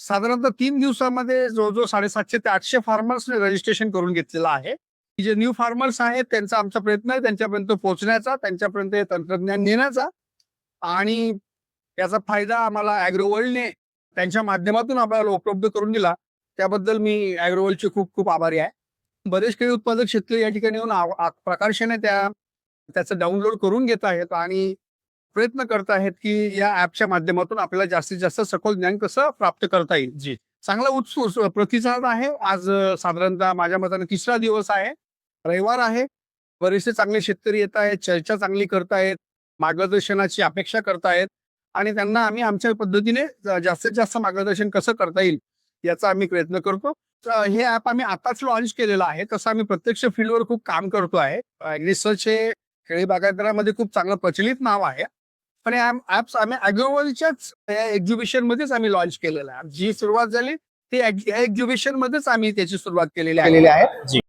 साधारणतः तीन दिवसामध्ये जवळजवळ साडेसातशे ते आठशे फार्मर्सने रजिस्ट्रेशन करून घेतलेलं आहे. की जे न्यू फार्मर्स आहेत त्यांचा आमचा प्रयत्न आहे त्यांच्यापर्यंत पोहोचण्याचा त्यांच्यापर्यंत हे तंत्रज्ञान नेण्याचा. आणि याचा फायदा आम्हाला अॅग्रोवर्ल्डने त्यांच्या माध्यमातून आपल्याला उपलब्ध करून दिला. त्याबद्दल मी अॅग्रोवर्ल्डचे खूप खूप आभारी आहे. बरेच काही उत्पादक शेतकरी या ठिकाणी येऊन प्रकाशाने त्या त्याचं डाउनलोड करून घेत आहेत. आणि प्रयत्न करत आहेत की या ऍपच्या माध्यमातून आपल्याला जास्तीत जास्त सखोल ज्ञान कसं प्राप्त करता येईल. जी. चांगला उत्सुक प्रतिसाद आहे. आज साधारणतः माझ्या मताने तिसरा दिवस आहे. रविवार आहे. बरेचसे चांगले शेतकरी येत आहेत. चर्चा चांगली करतायत मार्गदर्शनाची अपेक्षा करतायत आणि त्यांना आम्ही आमच्या पद्धतीने जास्तीत जास्त मार्गदर्शन कसं करता येईल याचा आम्ही प्रयत्न करतो. हे ऍप आम्ही आताच लॉन्च केलेलं आहे. तसं आम्ही प्रत्यक्ष फील्डवर खूप काम करतो आहे. ऍग्रिसर्च हे खेळी बागायतदारामध्ये खूप चांगलं प्रचलित नाव आहे. पण ऍप्स आम्ही अॅग्रोवलच्याच एक्झिबिशन मध्येच आम्ही लॉन्च केलेलं आहे. जी सुरुवात झाली ती एक्झिबिशन मध्येच आम्ही त्याची सुरुवात केलेली आहे.